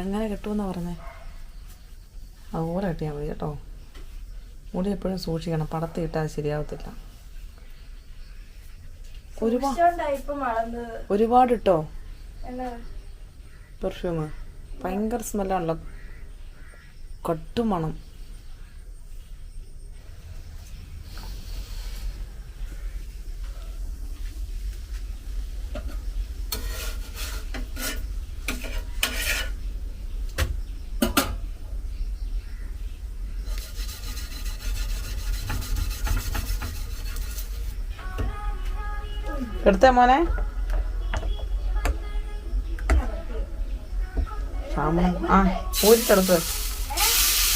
എങ്ങനെ കിട്ടുമെന്നാണ് പറഞ്ഞേ? അതുപോലെ കിട്ടിയാൽ മതി കേട്ടോ. മുടി എപ്പോഴും സൂക്ഷിക്കണം. പടത്തി ഇട്ടാൽ ശരിയാവത്തില്ല. ഒരുപാട് ഇട്ടോ പെർഫ്യൂമ്. പെർഫ്യൂം ഭയങ്കര സ്മെല്ലാണല്ലോ. കട്ടും എടുത്തേ മോനെ. ആ ഊരിട്ടെടുത്ത്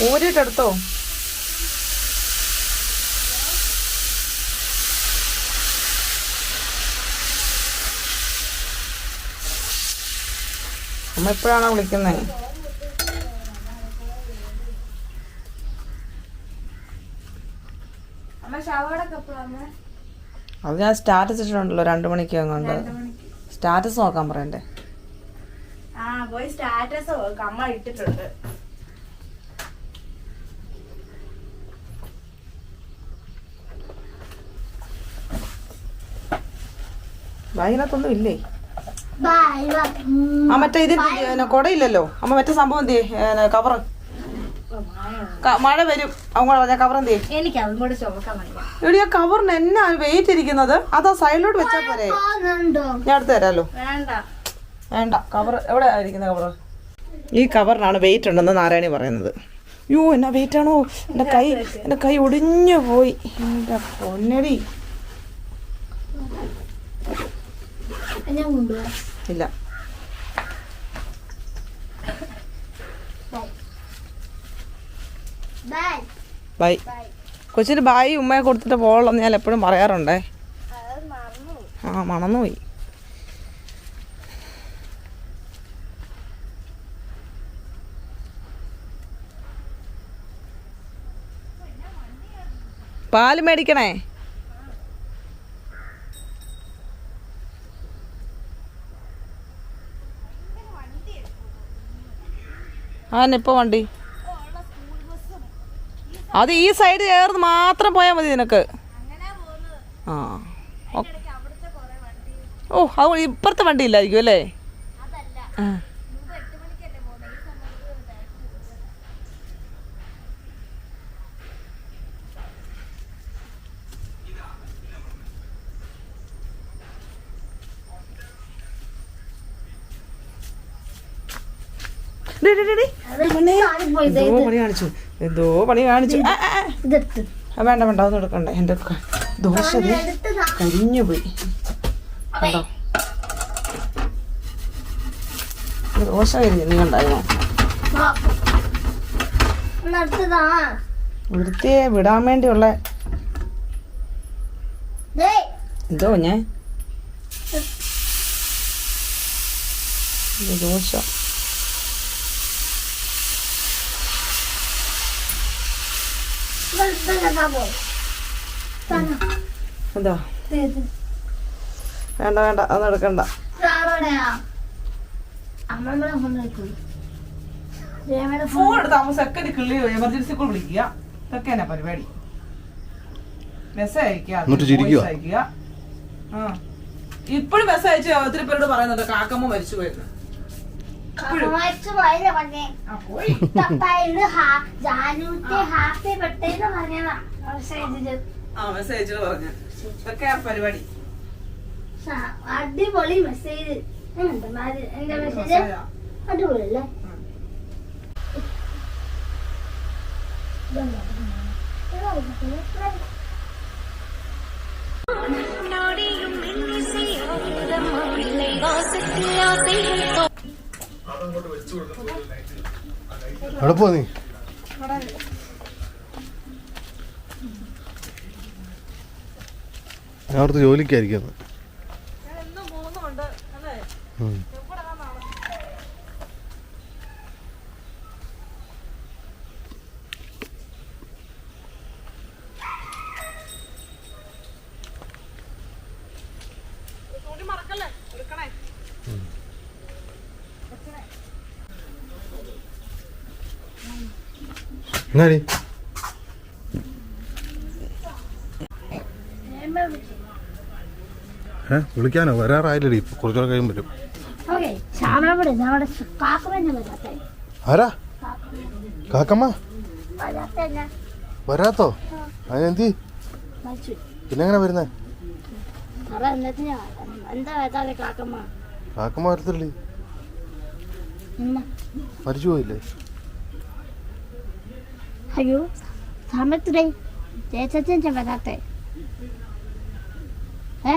ഊരിട്ടെടുത്തോ? അമ്മ എപ്പോഴാണോ വിളിക്കുന്നത് അമ്മ എപ്പോഴാണ് അമ്മ അത് ഞാൻ സ്റ്റാറ്റസ് ഇട്ടിട്ടുണ്ടല്ലോ രണ്ടു മണിക്ക് അങ്ങോട്ട് സ്റ്റാറ്റസ് നോക്കാൻ പറയണ്ടേ? ആ പോയി സ്റ്റാറ്റസ് അമ്മ ഇട്ടിട്ടുണ്ട്. ബാഗിനകത്തൊന്നും ഇല്ലേ? ആ മറ്റേ ഇതിന് കൊടയില്ലല്ലോ. അമ്മ മറ്റേ സംഭവം എന്തേ കവറ്. മഴ വരും. അങ്ങോട്ട് പറഞ്ഞ കവർ എന്ത് എനിക്ക് അതും കൂടെ ചുമക്കാൻ എടി ആ കവറിന് എന്നാ വെയിറ്റ് ഇരിക്കുന്നത്? അതാ സൈഡിലോട്ട് വെച്ചാ പോരെ? ഞാൻ എടുത്തു തരാലോ. വേണ്ട. കവർ എവിടെ ഇരിക്കുന്ന കവർ ഈ കവറിനാണ് വെയിറ്റ് ഉണ്ടെന്ന് നാരായണി പറയുന്നത്. അയ്യോ എന്നാ വെയിറ്റ് ആണോ? എന്റെ കൈ എന്റെ കൈ ഒടിഞ്ഞു പോയി. എന്റെ പൊന്നടി. ഇല്ല. ബൈ കൊച്ചിന് ബായി ഉമ്മയെ കൊടുത്തിട്ട് പോകണമെന്ന് ഞാൻ എപ്പോഴും പറയാറുണ്ടേ. ആ മണന്നുപോയി പാൽ മേടിക്കണേ? ആന്നിപ്പോ വണ്ടി. അത് ഈ സൈഡ് ചേർന്ന് മാത്രം പോയാൽ മതി നിനക്ക്. ആ. ഓ- ഓ അത് ഇപ്പുറത്തെ വണ്ടി ഇല്ലായിരിക്കും അല്ലേ? കാണിച്ചു. എന്തോ പണി കാണിച്ചു. വേണ്ട വേണ്ട അതൊന്നും എടുക്കണ്ട. എന്റെ ക- ദോശ കരിഞ്ഞു പോയി. കണ്ടോ? ദോശ കരിഞ്ഞു നീ കണ്ടായിരുന്നോ? വൃത്തിയെ വിടാൻ വേണ്ടിയുള്ള എന്തോ ഞാൻ ദോശ. എന്താ? വേണ്ട വേണ്ട അത് എടുക്കണ്ട. ഫോൺ സെക്കൻഡ് കിള്ളി എമർജൻസി കോൾ വിളിക്കുക. ഇതൊക്കെ എന്നാ പരിപാടി. മെസ്സേജ് അയക്കുക ഇപ്പോഴും മെസ്സേജ് അയച്ച് ഒത്തിരി പേരോട് പറയുന്നുണ്ട് കാക്കമ്മ മരിച്ചു പോയിരുന്നു ഹാപ്പി ബർത്ത്ഡേ എന്ന് പറഞ്ഞതാ. ആ മെസ്സേജ് അയച്ചിട്ട് പറഞ്ഞു. ഇതൊക്കെ പരിപാടി. അടിപൊളി മെസ്സേജ്. എന്റെ മെസ്സേജ്? മെസ്സേജാ. അടിപൊളിയല്ലേ? എവിടെ പോ നീ? അവിടുത്തെ ജോലിക്കായിരിക്കും എന്നാ വിളിക്കാനോ? വരാറായില്ലേ ഇപ്പൊ കുറച്ചുകൂടെ കഴിയുമ്പോൾ വരും. ആരാ? കാക്കമ്മ. വരാത്തോ അതിനെന്തി? പിന്നെ എങ്ങനെ വരുന്നേ? കാക്കമ്മ? വരത്തില്ല. മരിച്ചു പോയില്ലേ? അയ്യോ സമയത്തിടേ ചേച്ചച്ചൻ വരാത്തേ. ഏ?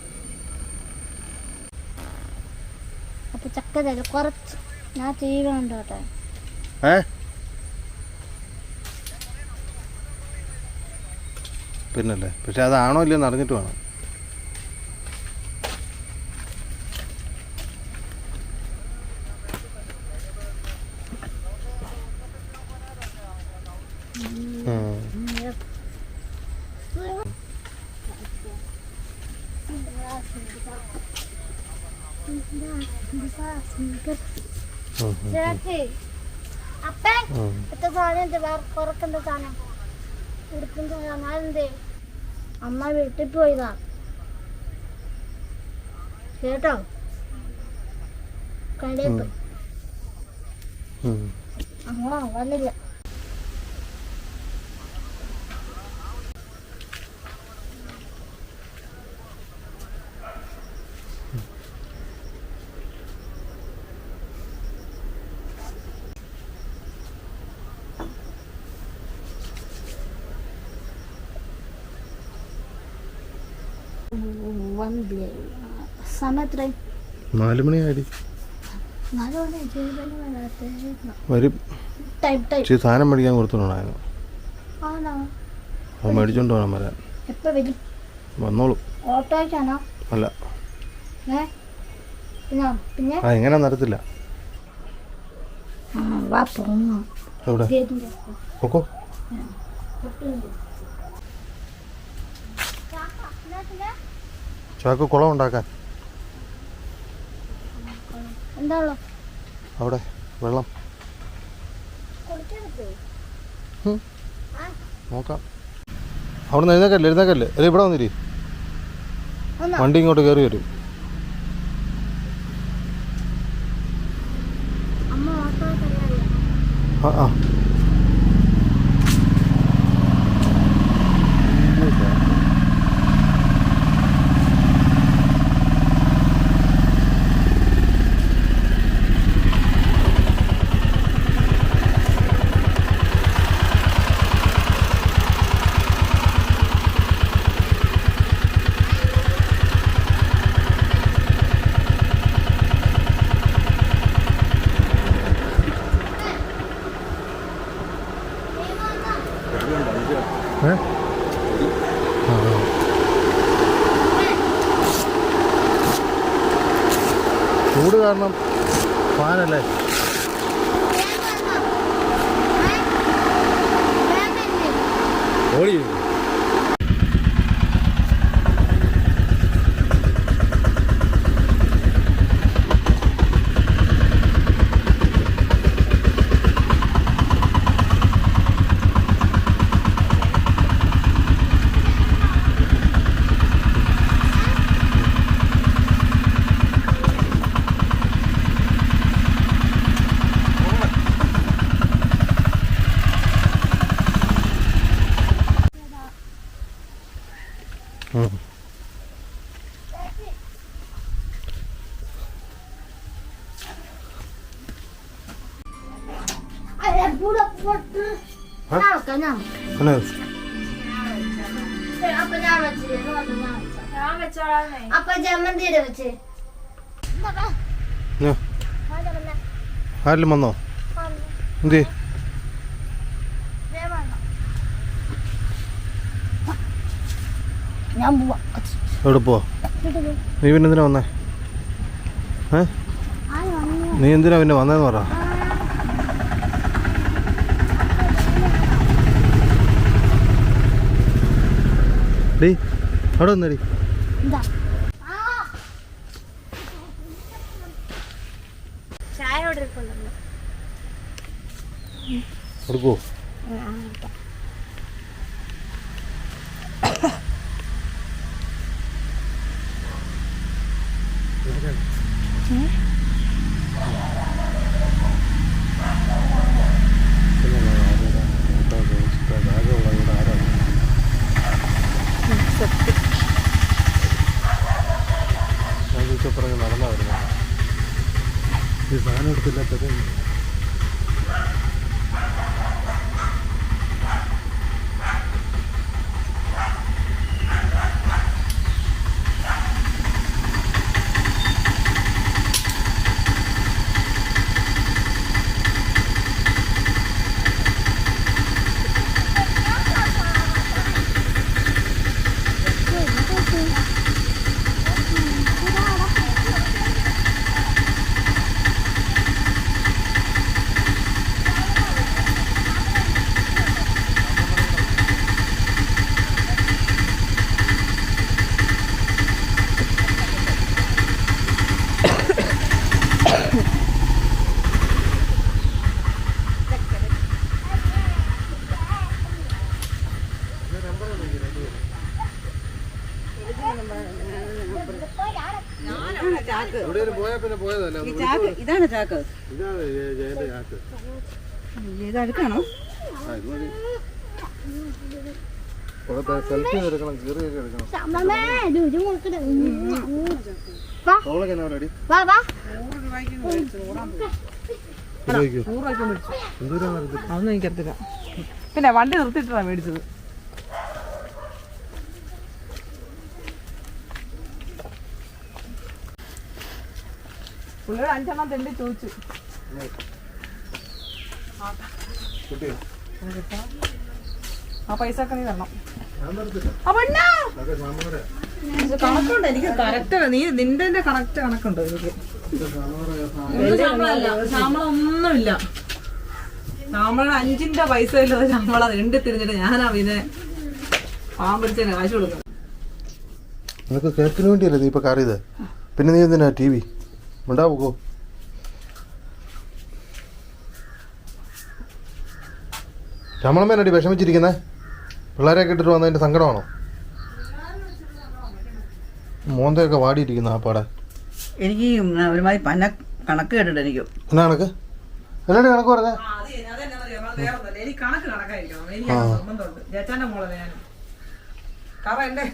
ചക്ക തരും കുറച്ച് ഞാൻ ടി വി ഏ? പിന്നല്ലേ? പക്ഷെ അതാണോ ഇല്ലയെന്ന് അറിഞ്ഞിട്ട് വേണം ഉം. ഉം, ഉം, അപ്പേ ഉം. ഇത്ത സാധനം എന്ത് വേറെ പുറത്തുണ്ട് സാധനം ഉടുപ്പിന്റെ സാധനം അതെന്തേ അമ്മ വീട്ടിൽ പോയതാ. കേട്ടോ? കടയിൽ പോയി. അമ്മ വന്നില്ല. വന്നില്ലേ സമയത്ര നാല് മണിയായി. വരും. ഇച്ചിരി സാധനം മേടിക്കാൻ കൊടുത്തിട്ടുണ്ടായിരുന്നു ആണോ? അത് മേടിച്ചോണ്ട് വേണം വരാൻ. വന്നോളൂ. ഓട്ടോയ്ക്കാണോ? അല്ല. ആ എങ്ങനെ നടത്തില്ല. എവിടെ? ഗേറ്റിന്റെ കൊക്കോ ചാക്ക് കുളം ഉണ്ടാക്കാൻ അവിടെ വെള്ളം. നോക്കാം. അവിടെ നിന്ന് എഴുന്നേക്കല്ലേ എഴുന്നേക്കല്ലേ? അല്ലെ ഇവിടെ വന്നിരി. വണ്ടി ഇങ്ങോട്ട് കയറി വരും. ആ ആ. ആരെങ്കിലും വന്നോ? എന്ത്? ഞാൻ പോവാ. എവിടെ പോവാ? നീ പിന്നെ എന്തിനാ വന്നേ? ഏ? നീ എന്തിനാ പിന്നെ വന്നതെന്ന് പറ. ഡീ അവിടെ വന്നേടി. എന്താ? ചോദിച്ചപ്പറങ്ങ് നടന്നാ വരുന്നത്. ഈ സാധനം എടുത്തില്ലാത്തത് എവിടെയും പോയാൽ പിന്നെ പോയതല്ലേ ഒന്ന് ചാക്ക്. ഇതാണ് ചാക്ക്. ഇതാണ് ഇത് അടുക്കാണോ? സെൽഫി എടുക്കണം കീറിയൊക്കെ എടുക്കണം. അവളൊക്കെ എന്നാ എന്തോരാ പിന്നെ വണ്ടി നിർത്തിയിട്ടാണ് മേടിച്ചത്. പുള്ളിയുടെ അഞ്ചെണ്ണം തെണ്ടി ചോദിച്ചു. ആ പൈസ ഒക്കെ നീ തരണം. കണക്കുണ്ട് എനിക്ക് കറക്റ്റ് നീ നിന്റെ കണക്റ്റ് കണക്കുണ്ട് എനിക്ക് ഇത് സാമ്പാറ് എന്റെ ശമ്പളമല്ല ശമ്പളം ഒന്നുമില്ല ശമ്പളം അഞ്ചിന്റെ പൈസ ഇല്ലാതെ ശമ്പളം രണ്ട് തിരിഞ്ഞിട്ട് ഞാനാ പിന്നെ പാവം പിടിച്ചതിന് കാശ് കൊടുക്കുന്നത്. നിനക്ക് കേക്കിന് വേണ്ടിയല്ലേ നീ ഇപ്പൊ കറിയത്? പിന്നെ നീ എന്തിനാ ടി വി? ഉണ്ടാവുകോ? ശമ്പളമേനടി വിഷമിച്ചിരിക്കുന്നേ? പിള്ളേരെയൊക്കെ ഇട്ടിട്ട് വന്നതിന്റെ സങ്കടമാണോ? മോന്തയൊക്കെ വാടിയിരിക്കുന്ന ആ പാടെ. എനിക്ക് ഒരുമാതിരി പന്ന കണക്ക് കേട്ടിട്ട് എനിക്ക്. എന്നാ കണക്ക്? എന്നടി കണക്ക് പറഞ്ഞേ? കണക്ക് കണക്കായിരിക്കണം. കാരണം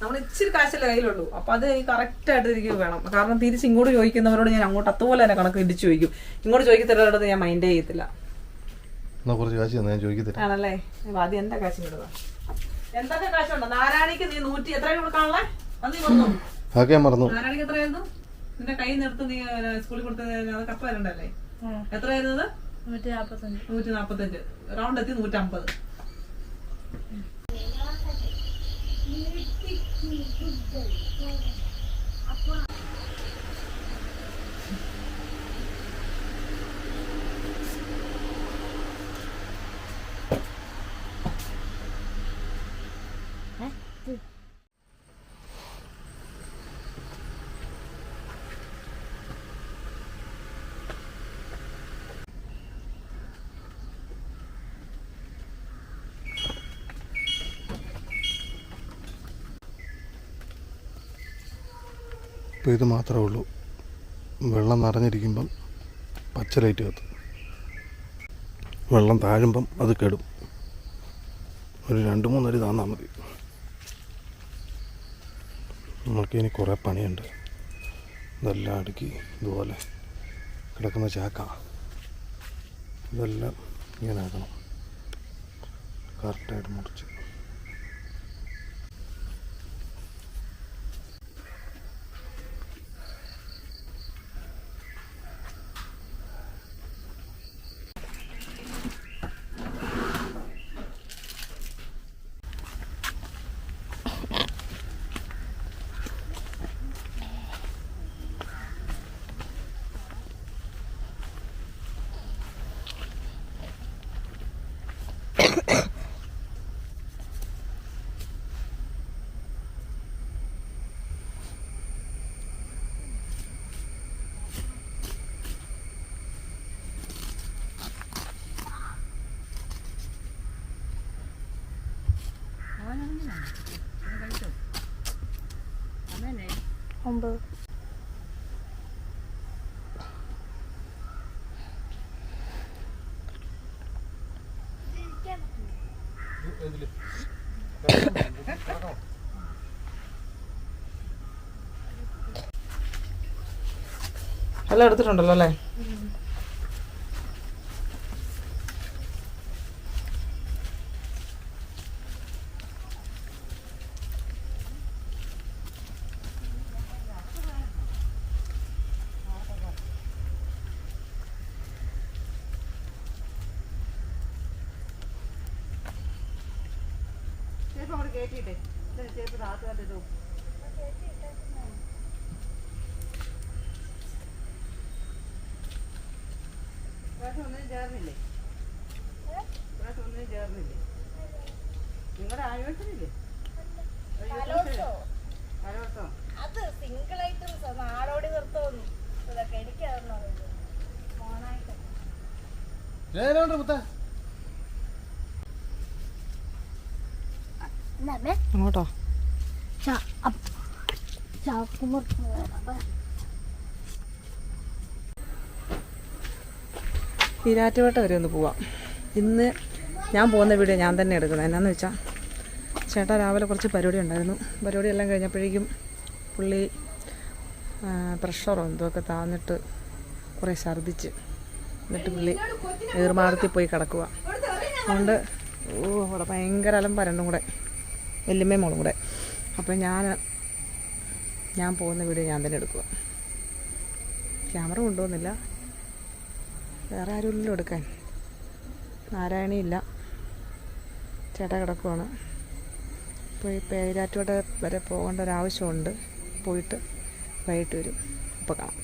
നമ്മൾ ഇച്ചിരി കാശല്ലേ കയ്യിലുള്ളൂ. അപ്പൊ അത് കറക്റ്റ് ആയിട്ട് എനിക്ക് വേണം. കാരണം തിരിച്ച് ഇങ്ങോട്ട് ചോദിക്കുന്നവരോട് ഞാൻ അങ്ങോട്ട് അതുപോലെ തന്നെ കണക്ക് ഇടിച്ചു ചോദിക്കും. ഇങ്ങോട്ട് ചോദിക്കത്തരോട് ഞാൻ മൈൻഡ് ചെയ്യത്തില്ല. കുറച്ച് കാശ് തന്നെ ഞാൻ ചോദിക്കത്തില്ല. ആണല്ലേ? ആദ്യം എന്താ കാശ് ഇടുക എന്തൊക്കെ കാശുണ്ടോ? നാരായണിക്ക് നീ നൂറ്റി എത്ര കൊടുക്കാനുള്ളേ? അത് നീ കൊടുത്തു അതൊക്കെ മറന്നു. നാരായണിക്ക് എത്രയായിരുന്നു? നിന്റെ കൈ നിർത്ത് നീ സ്കൂളിൽ കൊടുത്ത കപ്പ വരണ്ടല്ലേ എത്രയായിരുന്നത് നൂറ്റി നാപ്പത്തഞ്ച്. റൗണ്ട് എത്തി നൂറ്റമ്പത്. 嗯。ഇപ്പോൾ ഇത് മാത്രമേ ഉള്ളൂ. വെള്ളം നിറഞ്ഞിരിക്കുമ്പം പച്ച ലൈറ്റ് കത്തും. വെള്ളം താഴുമ്പം അത് കെടും. ഒരു രണ്ട് മൂന്നടി താന്നാൽ മതി. നമ്മൾക്ക് ഇനി കുറേ പണിയുണ്ട്. ഇതെല്ലാം അടുക്കി ഇതുപോലെ കിടക്കുന്ന ചാക്ക. ഇതെല്ലാം ഇങ്ങനെ ആക്കണം. കറക്റ്റായിട്ട് മുറിച്ച്. ഒമ്പത് എല്ലാം എടുത്തിട്ടുണ്ടല്ലോ അല്ലേ? ഒന്നിനും ചേർന്നില്ലേ? ഇപ്രാവശ്യം ഒന്നിനും ചേർന്നില്ലേ? നിങ്ങളുടെ ആയോധനില്ലേ കലോത്സവം. അത് സിംഗിൾ ഐറ്റംസ് നാടോടി നൃത്തമൊന്നും ഇതൊക്കെ എനിക്കതൊന്നും അറിയില്ല. മോണായിട്ട്. അങ്ങോട്ടോ? ചാക്കുമുറിച്ച് ഈരാറ്റുപേട്ട വരെ ഒന്ന് പോവാം. ഇന്ന് ഞാൻ പോകുന്ന വീഡിയോ ഞാൻ തന്നെ എടുക്കുന്നത്. എന്നാന്ന് വെച്ചാൽ ചേട്ടാ രാവിലെ കുറച്ച് പരിപാടി ഉണ്ടായിരുന്നു. പരിപാടി എല്ലാം കഴിഞ്ഞപ്പോഴേക്കും പുള്ളി പ്രഷറോ എന്തൊക്കെ താന്നിട്ട് കുറേ ഛർദ്ദിച്ച്. എന്നിട്ട് പുള്ളി ഏറുമാടത്തിൽ പോയി കിടക്കുക. അതുകൊണ്ട് ഓ അവിടെ ഭയങ്കര അലമ്പ രണ്ടും കൂടെ വല്യമ്മയും മോളും കൂടെ. അപ്പം ഞാൻ ഞാൻ പോകുന്ന വീഡിയോ ഞാൻ തന്നെ എടുക്കുക. ക്യാമറ കൊണ്ടുപോകുന്നില്ല. വേറെ ആരുമില്ലല്ലോ എടുക്കാൻ. നാരായണിയില്ല. ചേട്ടാ കിടക്കുവാണ്. അപ്പോൾ ഈ പേരാറ്റോടെ വരെ പോകേണ്ട ഒരാവശ്യമുണ്ട് പോയിട്ട് വൈകിട്ട് വരും. അപ്പോൾ കാണാം.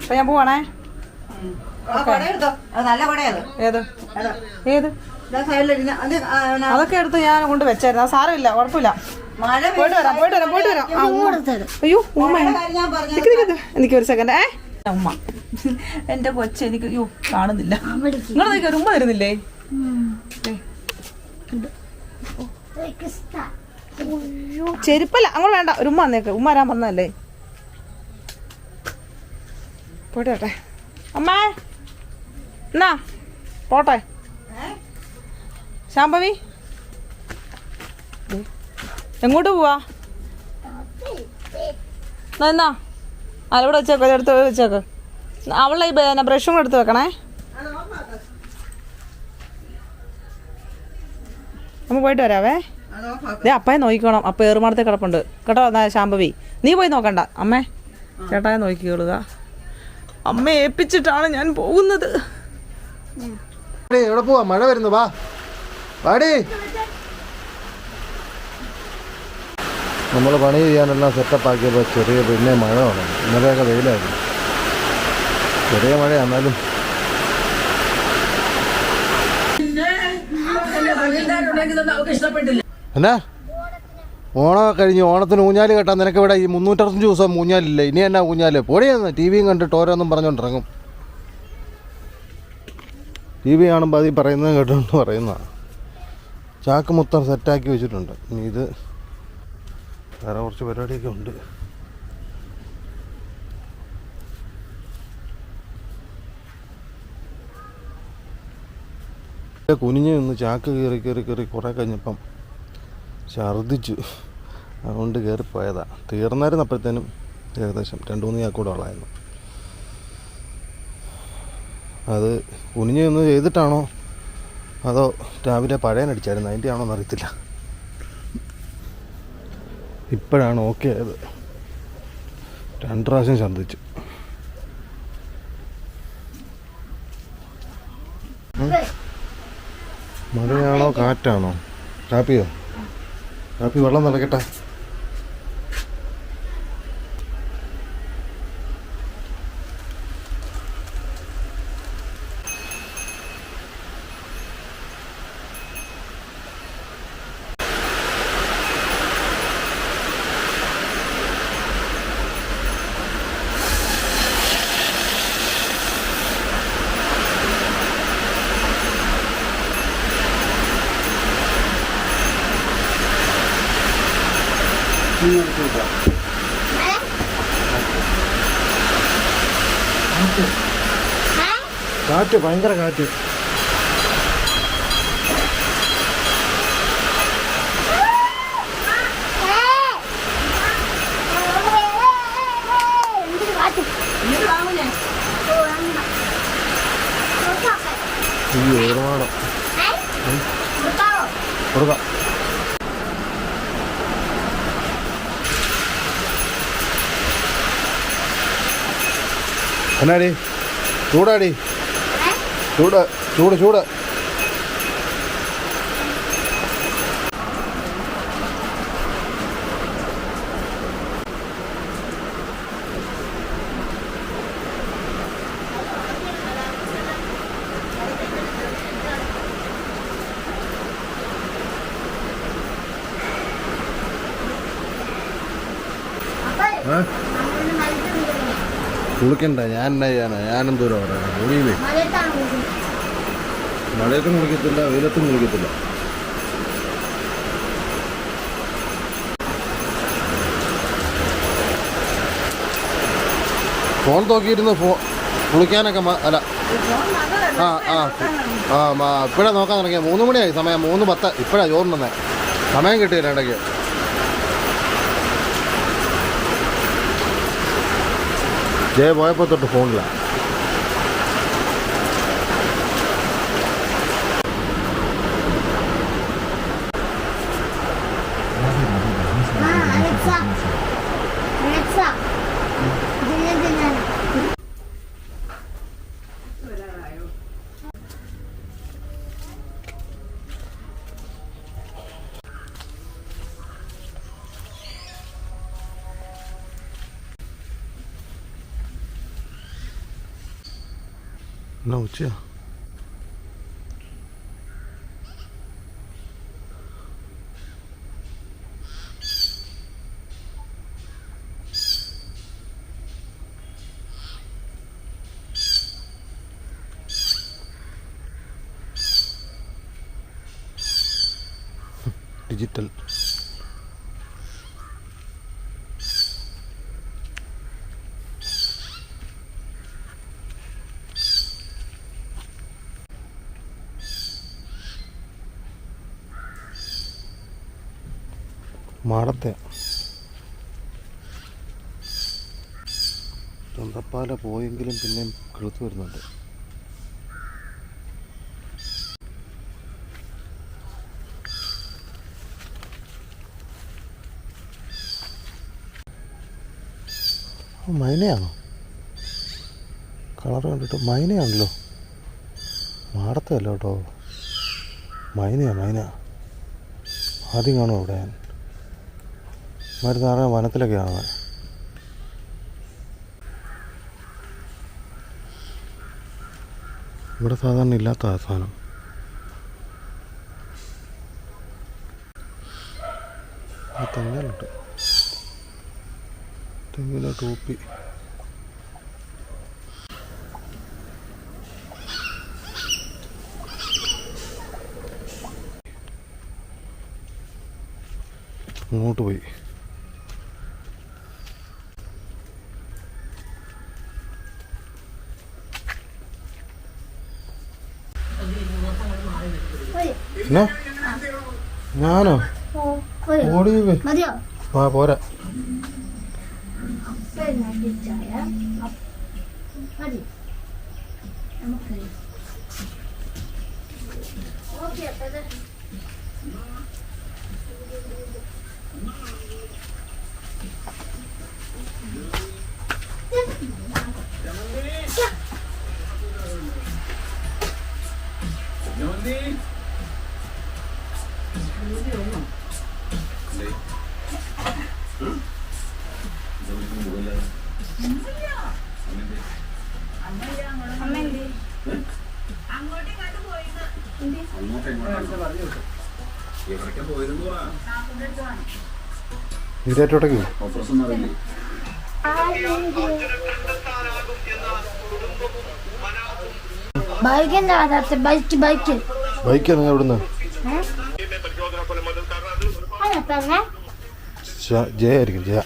അപ്പോൾ ഞാൻ പോവാണേ? ഏത്? ഏത്. അതൊക്കെ എടുത്ത് ഞാൻ കൊണ്ട് വെച്ചായിരുന്നു. അത് സാരമില്ല. കുഴപ്പമില്ല. പോയിട്ട് വരാം പോയിട്ട് വരാം പോയിട്ട് വരാം. ആ, ഉമ്മ. അയ്യോ ഉമ്മ. എനിക്ക് ഒരു സെക്കൻഡ് ഏ? ഉമ്മ. എന്റെ കൊച്ചു എനിക്ക് അയ്യോ കാണുന്നില്ല. നിങ്ങൾ ഒരു ഉമ്മ തരുന്നില്ലേ? ചെരുപ്പല്ല അങ്ങോട്ട് വേണ്ട. ഒരു ഉമ്മ വന്നേക്ക്. ഉമ്മ വരാൻ വന്നല്ലേ പോട്ടെ വരട്ടെ. അമ്മേ. എന്നാ? പോട്ടെ. ശാംഭവി? എങ്ങോട്ട് പോവാ? എന്നാ, അലവിടെ വെച്ചേക്കോ എടുത്ത് വെച്ചേക്കോ. അവളെ ഈ ബ്രഷും എടുത്ത് വെക്കണേ. നമ്മൾ പോയിട്ട് വരാവേ. ദേ അപ്പയെ നോക്കിക്കോണം. അപ്പ ഏറുമാടത്തെ കിടപ്പുണ്ട്. കേട്ടോ ശാംഭവി. നീ പോയി നോക്കണ്ട. അമ്മേ ചേട്ടായെ നോക്കിക്കൊള്ളുക അമ്മ ഏൽപ്പിച്ചിട്ടാണ് ഞാൻ പോകുന്നത്. എവിടെ പോവാ? മഴ വരുന്നു വാ. വാടി. നമ്മൾ പണി ചെയ്യാനെല്ലാം സെറ്റപ്പ് ആക്കിയപ്പോൾ ചെറിയ പിന്നെ മഴ തുടങ്ങി ഇന്നലെയൊക്കെ വെയിലായിരുന്നു. ചെറിയ മഴ എന്നാലും എന്നാ ഓണം കഴിഞ്ഞ് ഓണത്തിന് ഊഞ്ഞാൽ കെട്ടാൻ നിനക്ക് ഇവിടെ ഈ മുന്നൂറ്ററുപത്തഞ്ച് ദിവസം ഊഞ്ഞാലില്ല? ഇനി എന്നാ ഊഞ്ഞാൽ? പൊടിയെന്ന് ടി വിയും കണ്ടിട്ട് ഓരോന്നും പറഞ്ഞുകൊണ്ടിറങ്ങും ടി വി കാണുമ്പോൾ അത് ഈ പറയുന്നത് കേട്ടോണ്ട് പറയുന്നതാണ് ചാക്ക് മൊത്തം സെറ്റാക്കി വെച്ചിട്ടുണ്ട്. ഇനി ഇത് വേറെ കുറച്ച് പരിപാടിയൊക്കെ ഉണ്ട്. കുനിഞ്ഞ് നിന്ന് ചാക്ക് കയറി കയറി കയറി കുറേ കഴിഞ്ഞപ്പം ഛർദ്ദിച്ചു. അതുകൊണ്ട് കയറിപ്പോയതാ. തീർന്നായിരുന്നപ്പോഴത്തേനും ഏകദേശം രണ്ട് മൂന്ന് ചാക്കൂടെ ഉള്ളായിരുന്നു അത് കുനിഞ്ഞ് നിന്ന് ചെയ്തിട്ടാണോ അതോ രാവിലെ പഴയനടിച്ചായിരുന്നു? അതിന്റെ ആണോ എന്നറിയത്തില്ല. ഇപ്പോഴാണ് ഓക്കെ ആയത്. രണ്ട് പ്രാവശ്യം ഛർദ്ദിച്ചു. മഴയാണോ കാറ്റാണോ? കാപ്പിയോ? കാപ്പി വെള്ളം നിറയ്ക്കട്ടെ കാറ്റ് ഭയങ്കര കാറ്റ്. ഈ ഒരുപാട് കൊടുക്കാം. എന്നാടി? ചൂടാടി. ചൂട് ചൂട് ചൂട്. കുളിക്കണ്ട ഞാൻ എന്നാ ചെയ്യാനാ? ഞാനും ദൂരം പറയാം? കുളിയില്ലേ. മഴയത്തും കുളിക്കത്തില്ല വെയിലത്തും കുളിക്കത്തില്ല. ഫോൺ നോക്കിയിരുന്ന് ഫോ കുളിക്കാനൊക്കെ അല്ല. ആ ആ ആ ഇപ്പോഴാണ് നോക്കാൻ തുടങ്ങിയത് മൂന്ന് മണിയായി സമയം മൂന്ന് പത്ത്. ഇപ്പോഴാണ് ചോറുണ്ടെന്നേ സമയം കിട്ടിയില്ല ഇടയ്ക്ക്. ஜெய போயப்பத்தொட்டு ஃபோனில் എന്നാ ഉച്ചയാ മാടത്തെ. ചന്തപ്പാല പോയെങ്കിലും പിന്നെയും കിളുത്ത് വരുന്നുണ്ട്. മൈനയാണോ? കളർ കണ്ടിട്ട് മൈനയാണല്ലോ. മാടത്തല്ല കേട്ടോ. മൈനയാ മൈന. ആദ്യം കാണും അവിടെ? ഞാൻ മരുന്ന് പറഞ്ഞാൽ വനത്തിലൊക്കെ കാണുന്നത് ഇവിടെ സാധാരണ ഇല്ലാത്ത സാധനം. തെങ്ങലുണ്ട് തെങ്ങിലെ അങ്ങോട്ട് പോയി പോയി. എന്നാ ഞാനോ? ഓടി ആ പോരാ. ഇതിലേറ്റോട്ടേക്ക് ബൈക്ക് ബൈക്ക്. ജയ ആയിരിക്കും ജയ.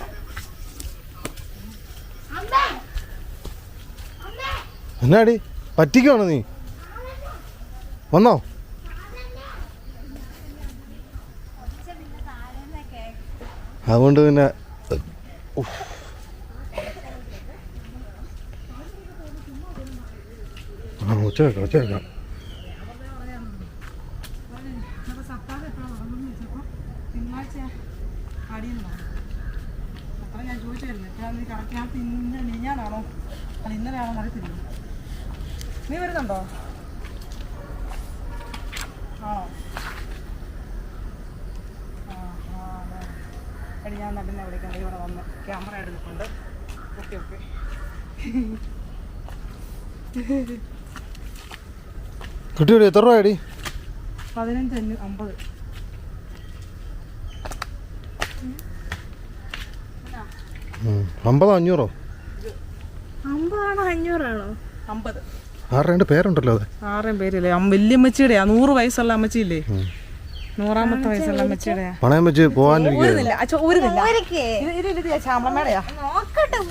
എന്നാടി? പറ്റിക്കുവാണോ നീ? വന്നോ? അതുകൊണ്ട് പിന്നെ. ആ ഉച്ച വെക്കാം ഉച്ച വെക്കാം. നീ വരുന്നുണ്ടോ? ആണോ ആ ആ അതെ. എടി ഞാൻ നടന്നെ വിളിക്കാം ഇവിടെ വന്ന് ക്യാമറ എടുത്തിട്ടുണ്ട്. Okay okay. കിട്ടിയോടി എത്ര രൂപയടി പതിനഞ്ച് അഞ്ഞൂ അമ്പത്. അമ്പതോ അഞ്ഞൂറോ? അമ്പതാണോ അഞ്ഞൂറാണോ? അമ്പത്. ആറ് രണ്ട് പേരുണ്ടല്ലോ അതെ. ആറേം പേരില്ലേ? വല്യമ്മച്ചിയുടെ നൂറ് വയസ്സുള്ള അമ്മച്ചിയില്ലേ? നൂറാമത്തെ വയസ്സുള്ള അമ്മച്ചിയുടെയാ പണയം വെച്ച്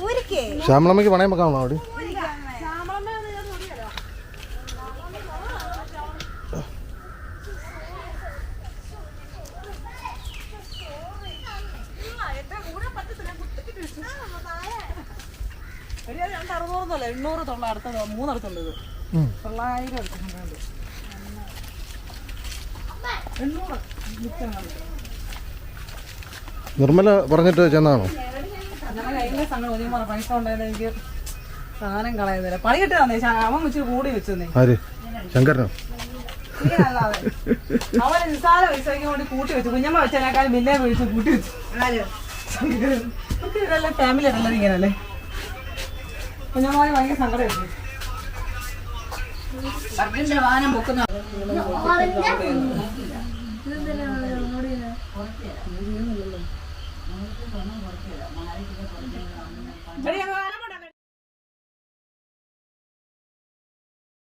ഊരിക്കേ. ശ്യാമളമ്മയ്ക്ക് പണയം വെക്കാണോ അവിടെ? ഒരു രണ്ട് അറുന്നൂറൊന്നുമല്ല എണ്ണൂറ് തൊള്ള അടുത്ത മൂന്നിടത്തുണ്ട് ഇത്. തൊള്ളായിരം മിച്ചമാണ്. നിർമ്മല പറഞ്ഞിട്ട് ചെന്നാണോ? സാധനം കളയുന്നില്ല. പണി കിട്ടുന്നേ അവൻ വെച്ച് കൂടി വെച്ചെന്നേ ആര്? ശങ്കരനോ. അവൻ നിസ്സാര പൈസയ്ക്ക് വേണ്ടി കൂട്ടി വെച്ചു. കുഞ്ഞമ്മ വെച്ചതിനേക്കാൾ മിന്നെ വിളിച്ച് കൂട്ടി വെച്ചു. ഫാമിലി ഇങ്ങനല്ലേ കുഞ്ഞമ്മ ഭയങ്കര സങ്കടമായിരുന്നു സർക്കിളിന്റെ വാഹനം പൊക്കുന്ന ഞങ്ങൾ